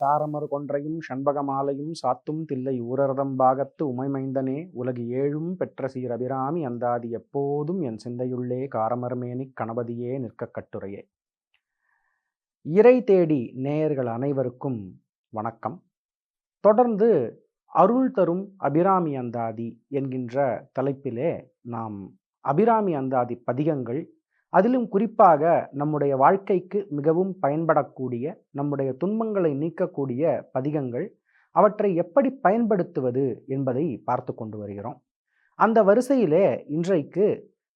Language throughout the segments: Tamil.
தாரமர் கொன்றையும் சண்பகமாலையும் சாத்தும் தில்லை ஊரரதம் பாகத்து உமைமைந்தனே உலகு ஏழும் பெற்ற சீரபிராமி அந்தாதி எப்போதும் என் சிந்தையுள்ளே காரமர்மேனிக் கணபதியே நிற்க கட்டுரையே. இறை தேடி நேயர்கள் அனைவருக்கும் வணக்கம். தொடர்ந்து அருள் தரும் அபிராமி அந்தாதி என்கின்ற தலைப்பிலே நாம் அபிராமி அந்தாதி பதிகங்கள் அதிலும் குறிப்பாக நம்முடைய வாழ்க்கைக்கு மிகவும் பயன்படக்கூடிய நம்முடைய துன்பங்களை நீக்கக்கூடிய பதிகங்கள் அவற்றை எப்படி பயன்படுத்துவது என்பதை பார்த்து கொண்டு வருகிறோம். அந்த வரிசையிலே இன்றைக்கு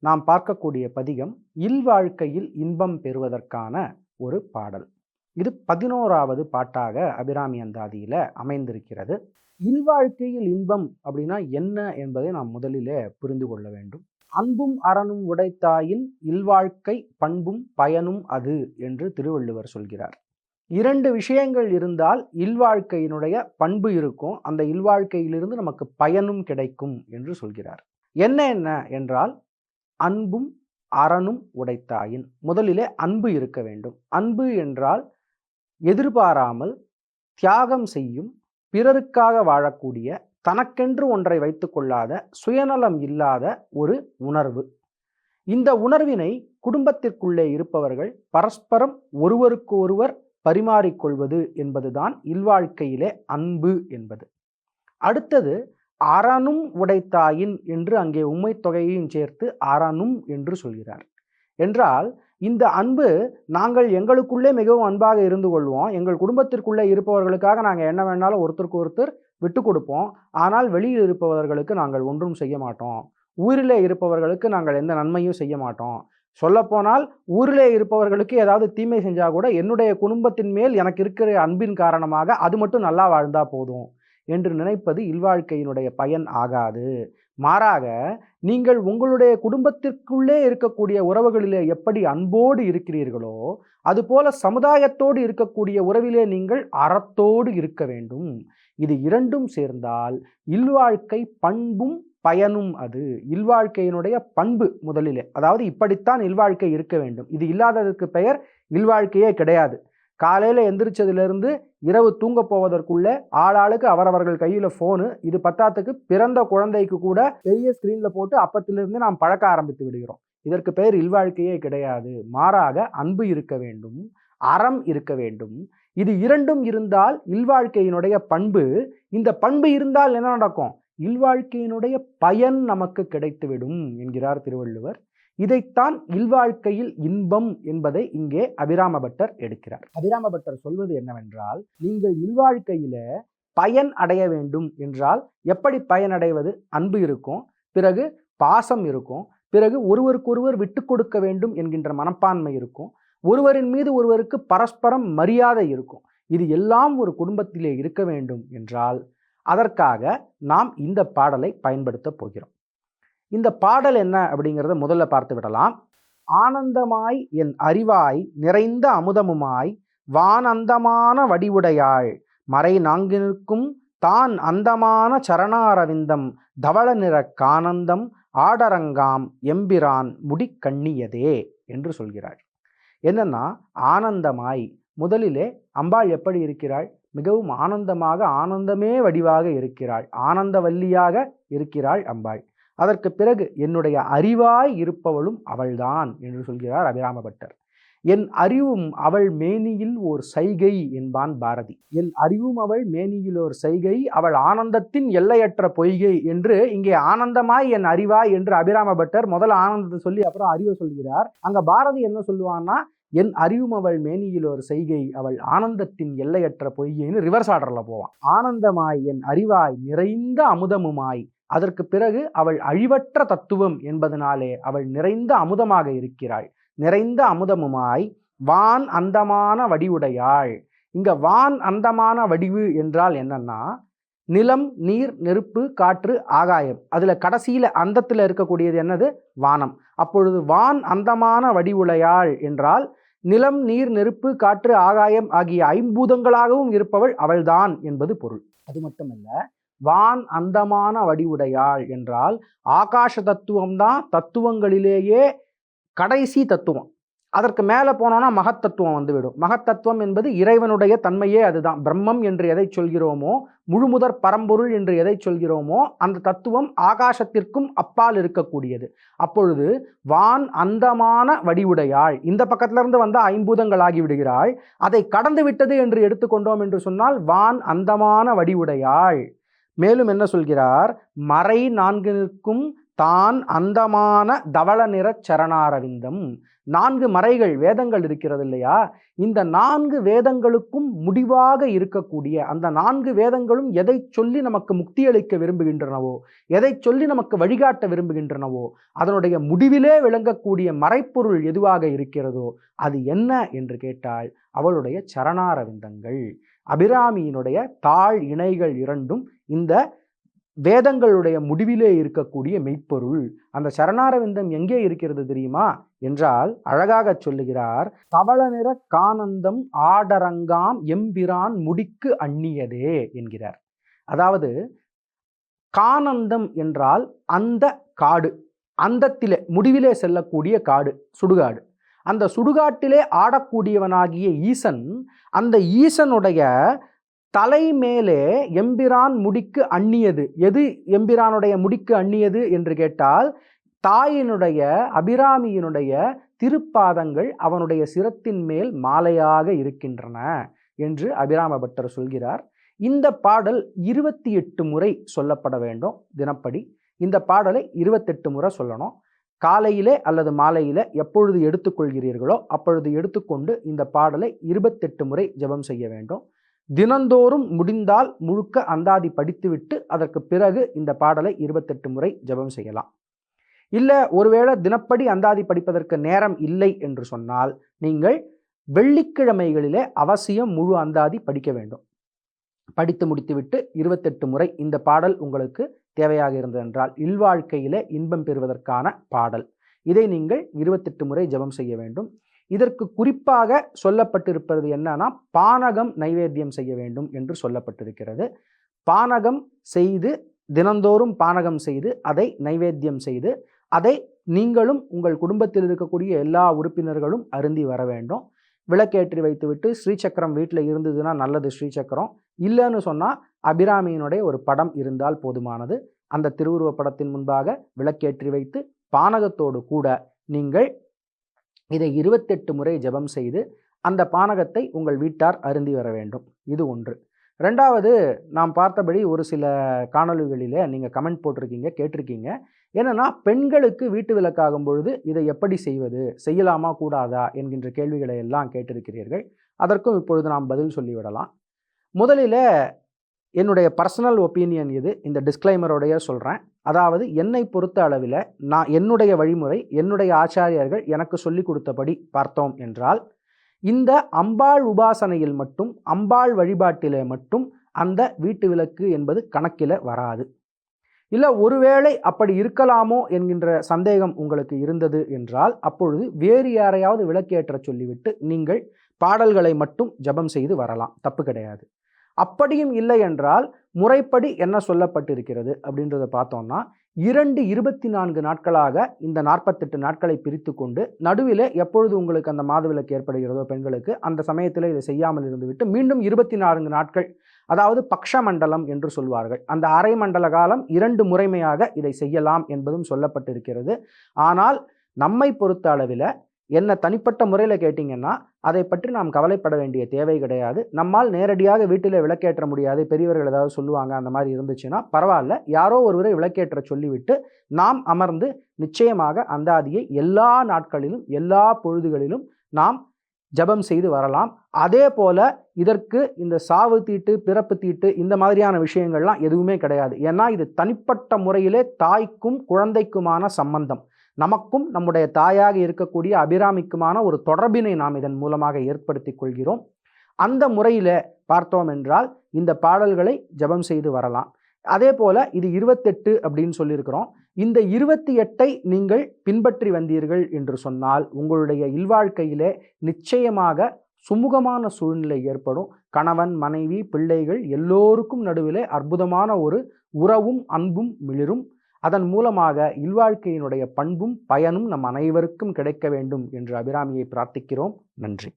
நாம் பார்க்கக்கூடிய பதிகம் இல்வாழ்க்கையில் இன்பம் பெறுவதற்கான ஒரு பாடல் இது பதினோராவது பாட்டாக அபிராமி அந்தாதியில் அமைந்திருக்கிறது. இல்வாழ்க்கையில் இன்பம் அப்படின்னா என்ன என்பதை நாம் முதலிலே புரிந்து கொள்ள வேண்டும். அன்பும் அறனும் உடைத்தாயின் இல்வாழ்க்கை பண்பும் பயனும் அது என்று திருவள்ளுவர் சொல்கிறார். இரண்டு விஷயங்கள் இருந்தால் இல்வாழ்க்கையினுடைய பண்பு இருக்கும் அந்த இல்வாழ்க்கையிலிருந்து நமக்கு பயனும் கிடைக்கும் என்று சொல்கிறார். என்ன என்ன என்றால் அன்பும் அறனும் உடைத்தாயின் முதலிலே அன்பு இருக்க வேண்டும். அன்பு என்றால் எதிர்பாராமல் தியாகம் செய்யும் பிறருக்காக வாழக்கூடிய தனக்கென்று ஒன்றை வைத்துக்கொள்ளாத சுயநலம் இல்லாத ஒரு உணர்வு. இந்த உணர்வினை குடும்பத்திற்குள்ளே இருப்பவர்கள் பரஸ்பரம் ஒருவருக்கு ஒருவர் பரிமாறிக்கொள்வது என்பதுதான் இல்வாழ்க்கையிலே அன்பு என்பது. அடுத்தது அறனும் உடைத்தாயின் என்று அங்கே உண்மை தொகையையும் சேர்த்து அறனும் என்று சொல்கிறார். என்றால் இந்த அன்பு நாங்கள் எங்களுக்குள்ளே மிகவும் அன்பாக இருந்து கொள்வோம். எங்கள் குடும்பத்திற்குள்ளே இருப்பவர்களுக்காக நாங்கள் என்ன வேணாலும் ஒருத்தருக்கு ஒருத்தர் விட்டு கொடுப்போம் ஆனால் வெளியில் இருப்பவர்களுக்கு நாங்கள் ஒன்றும் செய்ய மாட்டோம். ஊரிலே இருப்பவர்களுக்கு நாங்கள் எந்த நன்மையும் செய்ய மாட்டோம். சொல்லப்போனால் ஊரிலே இருப்பவர்களுக்கு ஏதாவது தீமை செஞ்சால் கூட என்னுடைய குடும்பத்தின் மேல் எனக்கு இருக்கிற அன்பின் காரணமாக அது மட்டும் நல்லா வாழ்ந்தா போதும் என்று நினைப்பது இல்வாழ்க்கையினுடைய பயன் ஆகாது. மாறாக நீங்கள் உங்களுடைய குடும்பத்திற்குள்ளே இருக்கக்கூடிய உறவுகளிலே எப்படி அன்போடு இருக்கிறீர்களோ அதுபோல சமுதாயத்தோடு இருக்கக்கூடிய உறவிலே நீங்கள் அறத்தோடு இருக்க வேண்டும். இது இரண்டும் சேர்ந்தால் இல்வாழ்க்கை பண்பும் பயனும் அது. இல்வாழ்க்கையினுடைய பண்பு முதலிலே. அதாவது இப்படித்தான் இல்வாழ்க்கை இருக்க வேண்டும். இது இல்லாததற்கு பெயர் இல்வாழ்க்கையே கிடையாது. காலையில் எந்திரிச்சதுலேருந்து இரவு தூங்க போவதற்குள்ளே ஆளாளுக்கு அவரவர்கள் கையில் ஃபோனு இது பத்தாத்துக்கு பிறந்த குழந்தைக்கு கூட பெரிய ஸ்க்ரீனில் போட்டு அப்பத்திலிருந்து நாம் பழக்க ஆரம்பித்து விடுகிறோம். இதற்கு பெயர் இல்வாழ்க்கையே கிடையாது. மாறாக அன்பு இருக்க வேண்டும். அறம் இருக்க வேண்டும். இது இரண்டும் இருந்தால் இல்வாழ்க்கையினுடைய பண்பு இந்த பண்பு இருந்தால் என்ன நடக்கும்? இல்வாழ்க்கையினுடைய பயன் நமக்கு கிடைத்துவிடும் என்கிறார் திருவள்ளுவர். இதைத்தான் இல்வாழ்க்கையில் இன்பம் என்பதை இங்கே அபிராம பட்டர் எடுக்கிறார். அபிராம பட்டர் சொல்வது என்னவென்றால் நீங்கள் இல்வாழ்க்கையில பயன் அடைய வேண்டும் என்றால் எப்படி பயனடைவது? அன்பு இருக்கும் பிறகு பாசம் இருக்கும் பிறகு ஒருவருக்கொருவர் விட்டு கொடுக்க வேண்டும் என்கின்ற மனப்பான்மை இருக்கும் ஒருவரின் மீது ஒருவருக்கு பரஸ்பரம் மரியாதை இருக்கும். இது எல்லாம் ஒரு குடும்பத்திலே இருக்க வேண்டும் என்றால் அதற்காக நாம் இந்த பாடலை பயன்படுத்த போகிறோம். இந்த பாடல் என்ன அப்படிங்கிறத முதல்ல பார்த்து விடலாம். ஆனந்தமாய் என் அறிவாய் நிறைந்த அமுதமுமாய் வானந்தமான வடிவுடையாள் மறை நான்கினுக்கும் தான் அந்தமான சரணாரவிந்தம் தவள நிற கானந்தம் ஆடரங்காம் எம்பிரான் முடிக்கண்ணியதே என்று சொல்கிறாள் என்னன்னா ஆனந்தமாய். முதலிலே அம்பாள் எப்படி இருக்கிறாள்? மிகவும் ஆனந்தமாக ஆனந்தமே வடிவாக இருக்கிறாள். ஆனந்தவல்லியாக இருக்கிறாள் அம்பாள். அதற்கு பிறகு என்னுடைய அறிவாய் இருப்பவளும் அவள்தான் என்று சொல்கிறார் அபிராம பட்டர் என் அறிவும் அவள் மேனியில் ஓர் சைகை என்பான் பாரதி. என் அறிவும் அவள் மேனியில் ஓர் சைகை அவள் ஆனந்தத்தின் எல்லையற்ற பொய்கை என்று இங்கே ஆனந்தமாய் என் அறிவாய் என்று அபிராம பட்டர் முதல்ல ஆனந்தத்தை சொல்லி அப்புறம் அறிவை சொல்கிறார். அங்க பாரதி என்ன சொல்லுவான்னா என் அறிவும் அவள் மேனியில் ஒரு செய்கை அவள் ஆனந்தத்தின் எல்லையற்ற பொய்யின்னு ரிவர்ஸ் ஆர்டரில் போவான். ஆனந்தமாய் என் அறிவாய் நிறைந்த அமுதமுமாய் அதற்கு பிறகு அவள் அழிவற்ற தத்துவம் என்பதனாலே அவள் நிறைந்த அமுதமாக இருக்கிறாள். நிறைந்த அமுதமுமாய் வான் அந்தமான வடிவுடையாள். இங்க வான் அந்தமான வடிவு என்றால் என்னன்னா நிலம் நீர் நெருப்பு காற்று ஆகாயம். அதுல கடைசியில அந்தத்துல இருக்கக்கூடியது என்னது? வானம். அப்பொழுது வான் அந்தமான வடிவுடையாள் என்றால் நிலம் நீர் நெருப்பு காற்று ஆகாயம் ஆகிய ஐம்பூதங்களாகவும் இருப்பவள் அவள்தான் என்பது பொருள். அது மட்டுமல்ல வான் அந்தமான வடிவுடையாள் என்றால் ஆகாச தத்துவம்தான் தத்துவங்களிலேயே கடைசி தத்துவம். அதற்கு மேலே போனோன்னா மகத்தத்துவம் வந்துவிடும் மகத்தத்துவம் என்பது இறைவனுடைய தன்மையே அதுதான். பிரம்மம் என்று எதை சொல்கிறோமோ முழுமுதற் பரம்பொருள் என்று எதை சொல்கிறோமோ அந்த தத்துவம் ஆகாசத்திற்கும் அப்பால் இருக்கக்கூடியது. அப்பொழுது வான் அந்தமான வடிவுடையாள் இந்த பக்கத்திலிருந்து வந்த ஐம்பூதங்கள் ஆகிவிடுகிறாள் அதை கடந்து விட்டது என்று எடுத்துக்கொண்டோம் என்று சொன்னால் வான் அந்தமான வடிவுடையாள். மேலும் என்ன சொல்கிறார்? மறை நான்கு நிற்கும் தான் அந்தமான தவள நிற சரணாரவிந்தம். நான்கு மறைகள் வேதங்கள் இருக்கிறது இல்லையா இந்த நான்கு வேதங்களுக்கும் முடிவாக இருக்கக்கூடிய அந்த நான்கு வேதங்களும் எதை சொல்லி நமக்கு முக்தி அளிக்க விரும்புகின்றனவோ எதை சொல்லி நமக்கு வழிகாட்ட விரும்புகின்றனவோ அதனுடைய முடிவிலே விளங்கக்கூடிய மறைப்பொருள் எதுவாக இருக்கிறதோ அது என்ன என்று கேட்டால் அவளுடைய சரணாரவிந்தங்கள். அபிராமியினுடைய தாழ் இணைகள் இரண்டும் இந்த வேதங்களுடைய முடிவிலே இருக்கக்கூடிய மெய்ப்பொருள் அந்த சரணாரவிந்தம் எங்கே இருக்கிறது தெரியுமா? என்றால் அழகாக சொல்லுகிறார் தவள நிற கானந்தம் ஆடரங்காம் எம்பிரான் முடிக்கு அந்நியதே என்கிறார். அதாவது கானந்தம் என்றால் அந்த காடு அந்தத்திலே முடிவிலே செல்லக்கூடிய காடு சுடுகாடு. அந்த சுடுகாட்டிலே ஆடக்கூடியவனாகிய ஈசன் அந்த ஈசனுடைய தலை மேலே எம்பிரான் முடிக்கு அந்நியது எது எம்பிரானுடைய முடிக்கு அந்நியது என்று கேட்டால் தாயினுடைய அபிராமியினுடைய திருப்பாதங்கள் அவனுடைய சிரத்தின் மேல் மாலையாக இருக்கின்றன என்று அபிராம பட்டர் சொல்கிறார். இந்த பாடல் இருபத்தி எட்டு முறை சொல்லப்பட வேண்டும் தினப்படி. இந்த பாடலை இருபத்தெட்டு முறை சொல்லணும். காலையிலே அல்லது மாலையிலே எப்பொழுது எடுத்துக்கொள்கிறீர்களோ அப்பொழுது எடுத்துக்கொண்டு இந்த பாடலை இருபத்தெட்டு முறை ஜெபம் செய்ய வேண்டும். தினந்தோறும் முடிந்தால் முழுக்க அந்தாதி படித்துவிட்டு அதற்கு பிறகு இந்த பாடலை இருபத்தெட்டு முறை ஜெபம் செய்யலாம். இல்லை ஒருவேளை தினப்படி அந்தாதி படிப்பதற்கு நேரம் இல்லை என்று சொன்னால் நீங்கள் வெள்ளிக்கிழமைகளிலே அவசியம் முழு அந்தாதி படிக்க வேண்டும். படித்து முடித்துவிட்டு இருபத்தெட்டு முறை இந்த பாடல் உங்களுக்கு தேவையாக இருந்தது என்றால் இல்வாழ்க்கையிலே இன்பம் பெறுவதற்கான பாடல். இதை நீங்கள் இருபத்தெட்டு முறை ஜெபம் செய்ய வேண்டும். இதற்கு குறிப்பாக சொல்லப்பட்டிருப்பது என்னன்னா பானகம் நைவேத்தியம் செய்ய வேண்டும் என்று சொல்லப்பட்டிருக்கிறது. பானகம் செய்து தினந்தோறும் பானகம் செய்து அதை நைவேத்தியம் செய்து அதை நீங்களும் உங்கள் குடும்பத்தில் இருக்கக்கூடிய எல்லா உறுப்பினர்களும் அருந்தி வர வேண்டும். விளக்கேற்றி வைத்துவிட்டு ஸ்ரீசக்கரம் வீட்டில் இருந்ததுன்னா நல்லது ஸ்ரீசக்கரம். இல்லைன்னு சொன்னால் அபிராமியினுடைய ஒரு படம் இருந்தால் போதுமானது. அந்த திருவுருவ படத்தின் முன்பாக விளக்கேற்றி வைத்து பானகத்தோடு கூட நீங்கள் இதை இருபத்தெட்டு முறை ஜெபம் செய்து அந்த பானகத்தை உங்கள் வீட்டார் அருந்தி வர வேண்டும். இது ஒன்று. ரெண்டாவது நாம் பார்த்தபடி ஒரு சில காணொலிகளில் நீங்கள் கமெண்ட் போட்டிருக்கீங்க கேட்டிருக்கீங்க. என்னென்னா பெண்களுக்கு வீட்டு விளக்காகும் பொழுது இதை எப்படி செய்வது செய்யலாமா கூடாதா என்கின்ற கேள்விகளை எல்லாம் கேட்டிருக்கிறீர்கள். அதற்கும் இப்பொழுது நாம் பதில் சொல்லிவிடலாம். முதலில் என்னுடைய பர்சனல் ஒப்பீனியன் இது. இந்த டிஸ்க்ளைமரோடைய சொல்கிறேன் அதாவது என்னை பொறுத்த அளவில் நான் என்னுடைய வழிமுறை என்னுடைய ஆச்சாரியர்கள் எனக்கு சொல்லி கொடுத்தபடி பார்த்தோம் என்றால் இந்த அம்பாள் உபாசனையில் மட்டும் அம்பாள் வழிபாட்டிலே மட்டும் அந்த வீட்டு விளக்கு என்பது கணக்கில் வராது. இல்லை ஒருவேளை அப்படி இருக்கலாமோ என்கின்ற சந்தேகம் உங்களுக்கு இருந்தது என்றால் அப்பொழுது வேறு யாரையாவது விளக்கேற்ற சொல்லிவிட்டு நீங்கள் பாடல்களை மட்டும் ஜபம் செய்து வரலாம். தப்பு கிடையாது. அப்படியும் இல்லை என்றால் முறைப்படி என்ன சொல்லப்பட்டிருக்கிறது அப்படின்றத பார்த்தோம்னா இரண்டு இருபத்தி நான்கு நாட்களாக இந்த நாற்பத்தெட்டு நாட்களை பிரித்து கொண்டு நடுவில் எப்பொழுது உங்களுக்கு அந்த மாதவிலக்கு ஏற்படுகிறதோ பெண்களுக்கு அந்த சமயத்தில் இதை செய்யாமல் இருந்துவிட்டு மீண்டும் இருபத்தி நான்கு நாட்கள் அதாவது பக்ஷ மண்டலம் என்று சொல்வார்கள். அந்த அரை மண்டல காலம் இரண்டு முறைமையாக இதை செய்யலாம் என்பதும் சொல்லப்பட்டிருக்கிறது. ஆனால் நம்மை பொறுத்த அளவில் என்ன தனிப்பட்ட முறையில் கேட்டிங்கன்னா அதை பற்றி நாம் கவலைப்பட வேண்டிய தேவை கிடையாது. நம்மால் நேரடியாக வீட்டில் விளக்கேற்ற முடியாது. பெரியவர்கள் ஏதாவது சொல்லுவாங்க அந்த மாதிரி இருந்துச்சுன்னா பரவாயில்ல. யாரோ ஒருவரை விளக்கேற்ற சொல்லிவிட்டு நாம் அமர்ந்து நிச்சயமாக அந்தாதியை எல்லா நாட்களிலும் எல்லா பொழுதுகளிலும் நாம் ஜபம் செய்து வரலாம். அதே போல இதற்கு இந்த சாவு தீட்டு பிறப்பு தீட்டு இந்த மாதிரியான விஷயங்கள்லாம் எதுவுமே கிடையாது. ஏன்னா இது தனிப்பட்ட முறையிலே தாய்க்கும் குழந்தைக்குமான சம்பந்தம். நமக்கும் நம்முடைய தாயாக இருக்கக்கூடிய அபிராமிக்குமான ஒரு தொடர்பினை நாம் இதன் மூலமாக ஏற்படுத்தி கொள்கிறோம். அந்த முறையில் பார்த்தோம் என்றால் இந்த பாடல்களை ஜபம் செய்து வரலாம். அதே போல் இது இருபத்தெட்டு அப்படின்னு சொல்லியிருக்கிறோம். இந்த இருபத்தி எட்டை நீங்கள் பின்பற்றி வந்தீர்கள் என்று சொன்னால் உங்களுடைய இல்வாழ்க்கையிலே நிச்சயமாக சுமூகமான சூழ்நிலை ஏற்படும். கணவன் மனைவி பிள்ளைகள் எல்லோருக்கும் நடுவிலே அற்புதமான ஒரு உறவும் அன்பும் மிளிரும். அதன் மூலமாக இல்வாழ்க்கையினுடைய பண்பும் பயனும் நம் அனைவருக்கும் கிடைக்க வேண்டும் என்று அபிராமியை பிரார்த்திக்கிறோம். நன்றி.